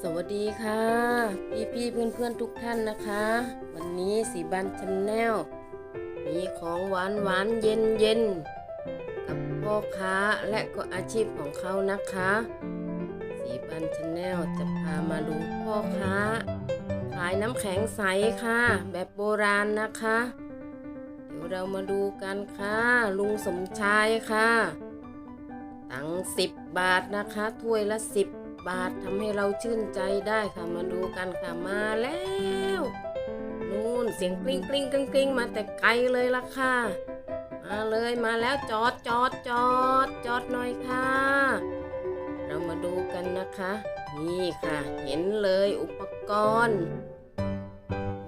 สวัสดีค่ะ พี่พี่เพื่อนเพื่อนทุกท่านนะคะ วันนี้สีบันชนแนลมีของหวานหวานเย็นเย็นกับพ่อค้าและก็อาชีพของเขานะคะสีบันชนแนลจะพามาดูพ่อค้า ขายน้ำแข็งใสค่ะ แบบโบราณนะคะ เดี๋ยวเรามาดูกันค่ะ ลุงสมชายค่ะ ตังสิบบาทนะคะถ้วยละสิบ บาททำให้เราชื่นใจได้ค่ะมาดูกันค่ะมาแล้วนู่นเสียงกริ้งกริ้งกริ้งกริ้งมาแต่ไกลเลยล่ะค่ะมาเลยมาแล้วจอดจอดจอดจอดหน่อยค่ะ เรามาดูกันนะคะ นี่ค่ะ เห็นเลยอุปกรณ์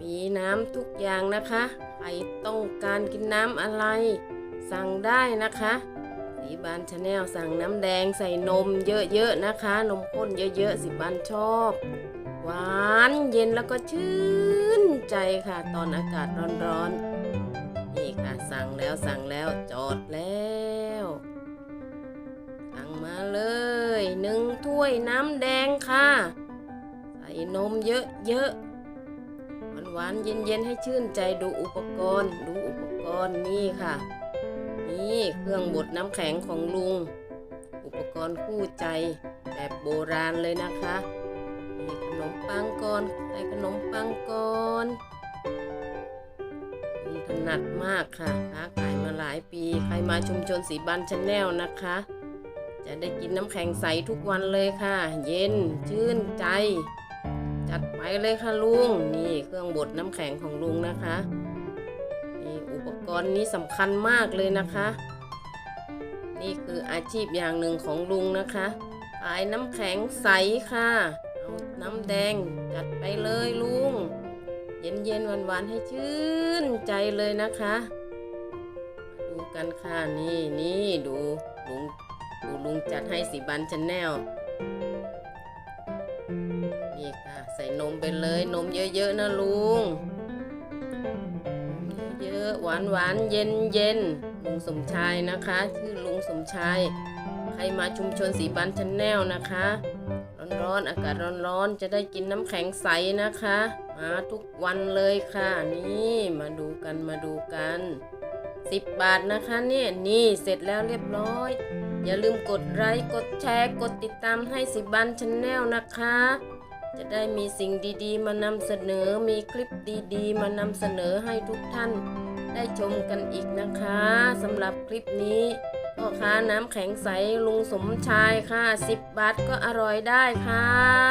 มีน้ำทุกอย่างนะคะใครต้องการกินน้ำอะไร สั่งได้นะคะ สีบานชาแนลสั่งน้ำแดงใส่นมเยอะๆนะคะ นมข้นเยอะๆสีบานชอบ หวานเย็นแล้วก็ชื่นใจค่ะ ตอนอากาศร้อนๆนี่ค่ะสั่งแล้วสั่งแล้วจอดแล้วสั่งมาเลยหนึ่งถ้วยน้ำแดงค่ะ ใส่นมเยอะๆหวานๆเย็นๆให้ชื่นใจดูอุปกรณ์ ดูอุปกรณ์นี่ค่ะ นี่เครื่องบดน้ำแข็งของลุง อุปกรณ์คู่ใจแบบโบราณเลยนะคะนี่ขนมปังก่อนใส่ขนมปังก่อนลุงถนัดมากค่ะค้าขายมาหลายปี ใครมาชุมชนสีบันชาแนลนะคะ จะได้กินน้ำแข็งใสทุกวันเลยค่ะ เย็นชื่นใจ จัดไปเลยค่ะลุง นี่เครื่องบดน้ำแข็งของลุงนะคะ ปกรณ์นี้สำคัญมากเลยนะคะ นี่คืออาชีพอย่างหนึ่งของลุงนะคะขายน้ำแข็งใสค่ะ เอาน้ำแดงจัดไปเลยลุง เย็นเย็นๆหวานๆให้ชื่นใจเลยนะคะ ดูกันค่ะนี่นี่ดูลุงดูลุงจัดให้สีบันชาแนลนี่ค่ะ ใส่นมไปเลยนมเยอะๆนะลุง หวานหวานเย็นเย็นลุงสมชายนะคะ ชื่อลุงสมชาย ใครมาชุมชนสีบันชันแนลนะคะ ร้อนๆอากาศร้อนๆจะได้กินน้ำแข็งใสนะคะ มาทุกวันเลยค่ะ นี่มาดูกันมาดูกัน10บาทนะคะเนี่ยนี่เสร็จแล้วเรียบร้อย อย่าลืมกดไลค์กดแชร์กดติดตามให้สิบันชันแนลนะคะ จะได้มีสิ่งดีๆ มานำเสนอมีคลิปดีๆ มานำเสนอให้ทุกท่าน ได้ชมกันอีกนะคะสำหรับคลิปนี้พ่อค้าน้ำแข็งใสลุงสมชายค่ะ 10 บาทก็อร่อยได้ค่ะ